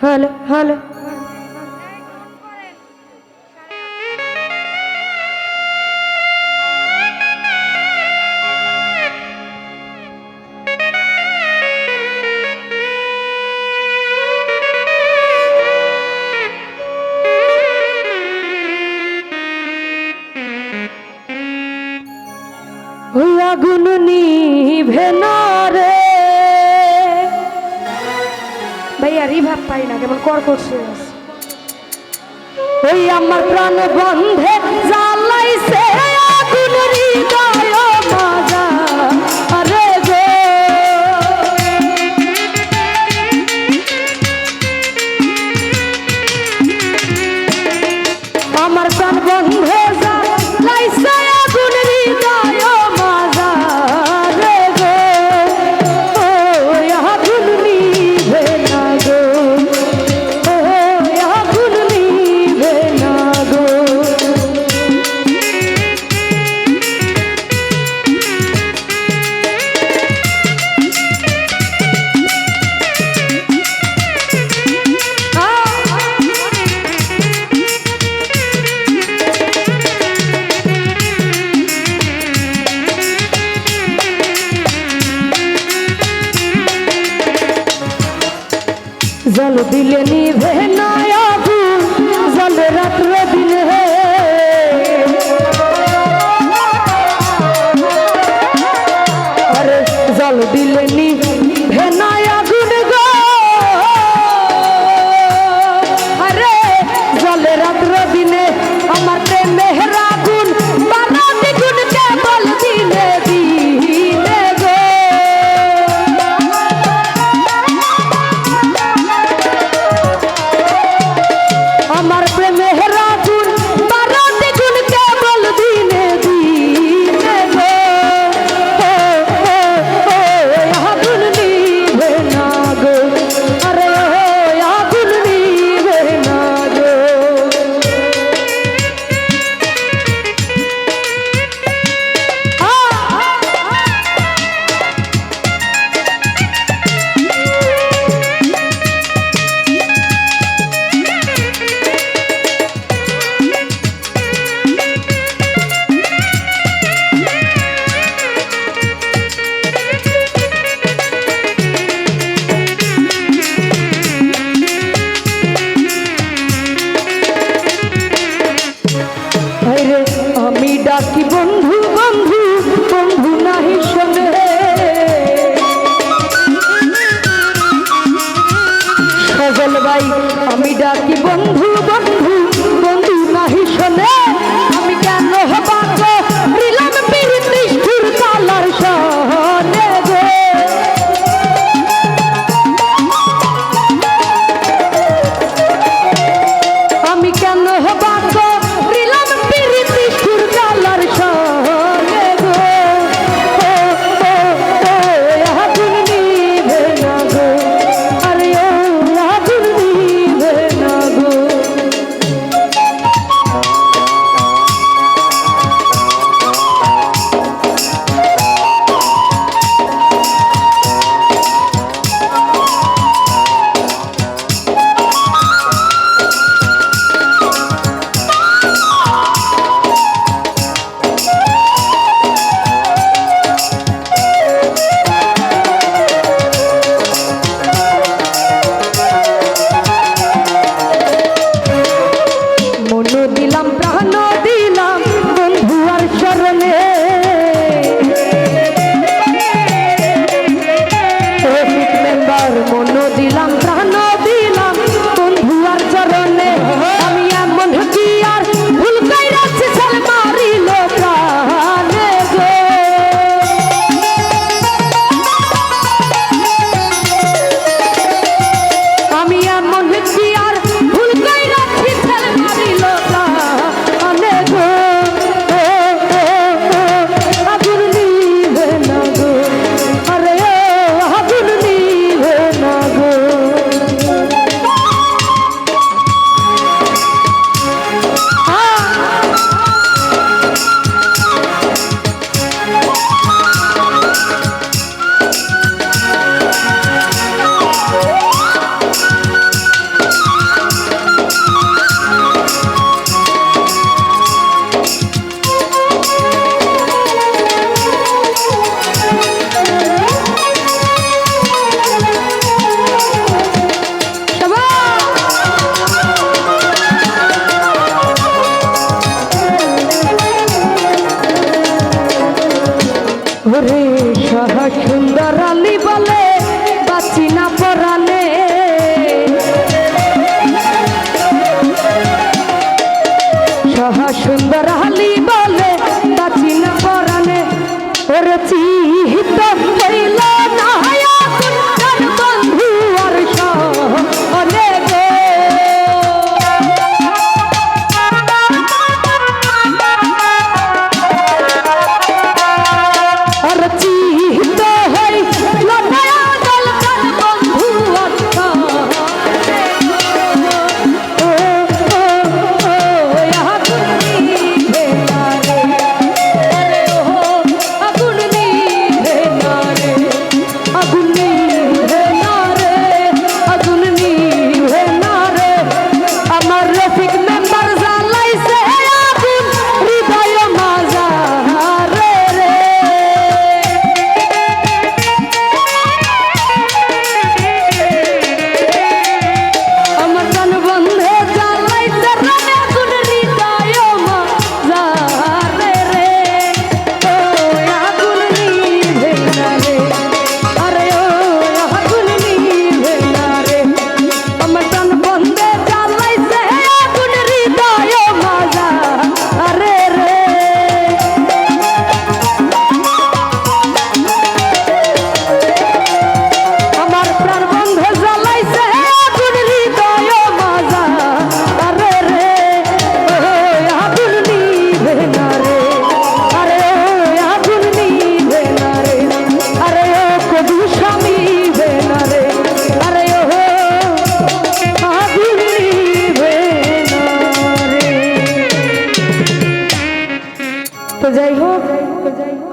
Hello hello. আগুন নিভে না রে। আর রিভাব পাই না কেমন কর করছে ওই আমার প্রাণ বন্ধে y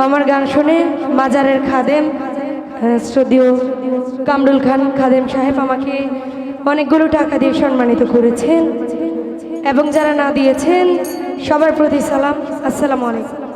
আমার গান শুনে মাজারের খাদেম শ্রদ্ধীয় কামরুল খান খাদেম সাহেব আমাকে অনেকগুলো টাকা দিয়ে সম্মানিত করেছেন এবং যারা না দিয়েছেন, সবার প্রতি সালাম। আসসালামু আলাইকুম।